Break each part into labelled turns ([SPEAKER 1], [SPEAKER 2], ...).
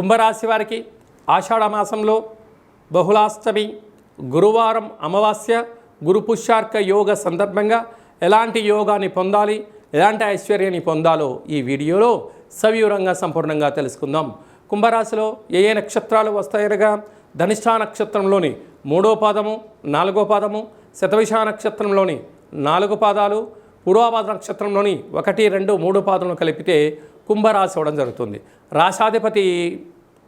[SPEAKER 1] కుంభరాశి వారికి ఆషాఢ మాసంలో బహుళాష్టమి గురువారం అమావాస్య గురు పుష్యార్క యోగ సందర్భంగా ఎలాంటి యోగాన్ని పొందాలి ఎలాంటి ఐశ్వర్యాన్ని పొందాలో ఈ వీడియోలో సవివరంగా సంపూర్ణంగా తెలుసుకుందాం. కుంభరాశిలో ఏ ఏ నక్షత్రాలు వస్తాయనగా ధనిష్టా నక్షత్రంలోని మూడో పాదము నాలుగో పాదము శతవిష నక్షత్రంలోని నాలుగు పాదాలు పూర్వాపాద నక్షత్రంలోని ఒకటి రెండు మూడు పాదములు కలిపితే కుంభరాశి అవడం జరుగుతుంది. రాశాధిపతి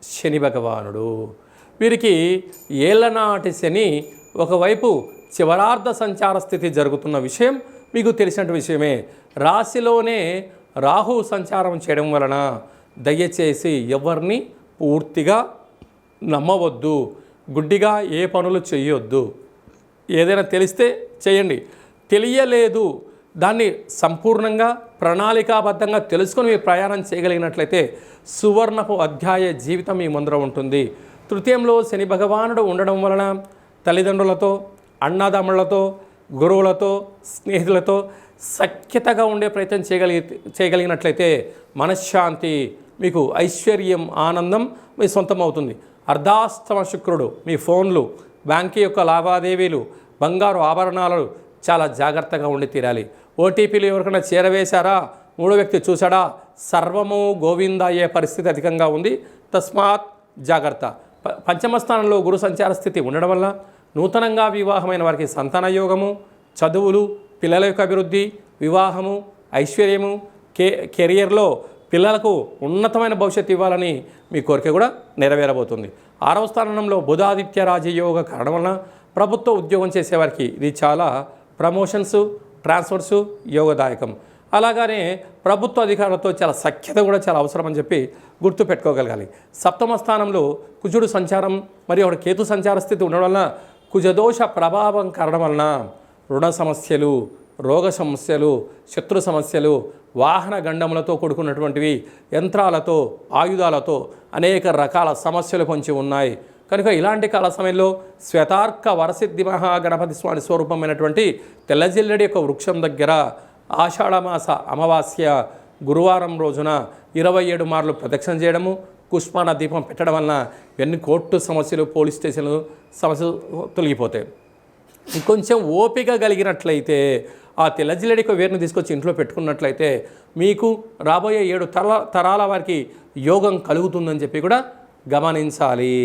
[SPEAKER 1] శని భగవానుడు. వీరికి ఏళ్ళనాటి శని ఒకవైపు చివరార్ధ సంచార స్థితి జరుగుతున్న విషయం మీకు తెలిసినటువంటి విషయమే. రాశిలోనే రాహు సంచారం చేయడం వలన దయచేసి ఎవరిని పూర్తిగా నమ్మవద్దు. గుడ్డిగా ఏ పనులు చేయొద్దు. ఏదైనా తెలిస్తే చేయండి. తెలియలేదు దాన్ని సంపూర్ణంగా ప్రణాళికాబద్ధంగా తెలుసుకొని మీరు ప్రయాణం చేయగలిగినట్లయితే సువర్ణపు అధ్యాయ జీవితం మీ ముందర ఉంటుంది. తృతీయంలో శని భగవానుడు ఉండడం వలన తల్లిదండ్రులతో అన్నదమ్ములతో గురువులతో స్నేహితులతో సఖ్యతగా ఉండే ప్రయత్నం చేయగలిగి చేయగలిగినట్లయితే మనశ్శాంతి మీకు ఐశ్వర్యం ఆనందం మీ సొంతం అవుతుంది అర్ధాస్తమ శుక్రుడు మీ ఫోన్లు బ్యాంకీ యొక్క లావాదేవీలు బంగారు ఆభరణాలు చాలా జాగ్రత్తగా ఉండి తీరాలి. ఓటీపీలు ఎవరికైనా చేరవేశారా? మూడో వ్యక్తి చూసాడా సర్వము గోవింద అయ్యే పరిస్థితి అధికంగా ఉంది. తస్మాత్ జాగ్రత్త. ప- పంచమ స్థానంలో గురు సంచార స్థితి ఉండడం వల్ల నూతనంగా వివాహమైన వారికి సంతాన యోగము చదువులు పిల్లల యొక్క అభివృద్ధి వివాహము ఐశ్వర్యము కే కెరియర్లో పిల్లలకు ఉన్నతమైన భవిష్యత్తు ఇవ్వాలని మీ కోరిక కూడా నెరవేరబోతుంది. ఆరవ స్థానంలో బుధాదిత్య రాజయోగ కారణం వలన ప్రభుత్వ ఉద్యోగం చేసేవారికి ఇది చాలా ప్రమోషన్స్ ట్రాన్స్ఫర్స్ యోగదాయకం. అలాగనే ప్రభుత్వ అధికారులతో చాలా సఖ్యత కూడా చాలా అవసరం అని చెప్పి గుర్తు పెట్టుకోగలగాలి. సప్తమ స్థానంలో కుజుడు సంచారం మరియు ఒక కేతు సంచార స్థితి ఉండడం వలన కుజదోష ప్రభావం కారణం వలన రుణ సమస్యలు రోగ సమస్యలు శత్రు సమస్యలు వాహన గండములతో కూడుకున్నటువంటివి యంత్రాలతో ఆయుధాలతో అనేక రకాల సమస్యలు పొంచి ఉన్నాయి. కనుక ఇలాంటి కాల సమయంలో శ్వేతార్క వరసిద్ధి మహాగణపతి స్వామి స్వరూపమైనటువంటి తెల్లజిల్లడి యొక్క వృక్షం దగ్గర ఆషాఢమాస అమావాస్య గురువారం రోజున ఇరవై ఏడు మార్లు ప్రదక్షిణ చేయడము కుష్మాన దీపం పెట్టడం వలన ఎన్ని కోర్టు సమస్యలు పోలీస్ స్టేషన్లు సమస్యలు తొలగిపోతాయి. ఇంకొంచెం ఓపిక కలిగినట్లయితే ఆ తెల్లజిల్లడికి వేరుని తీసుకొచ్చి ఇంట్లో పెట్టుకున్నట్లయితే మీకు రాబోయే ఏడు తర తరాల వారికి యోగం కలుగుతుందని చెప్పి కూడా గమనించాలి.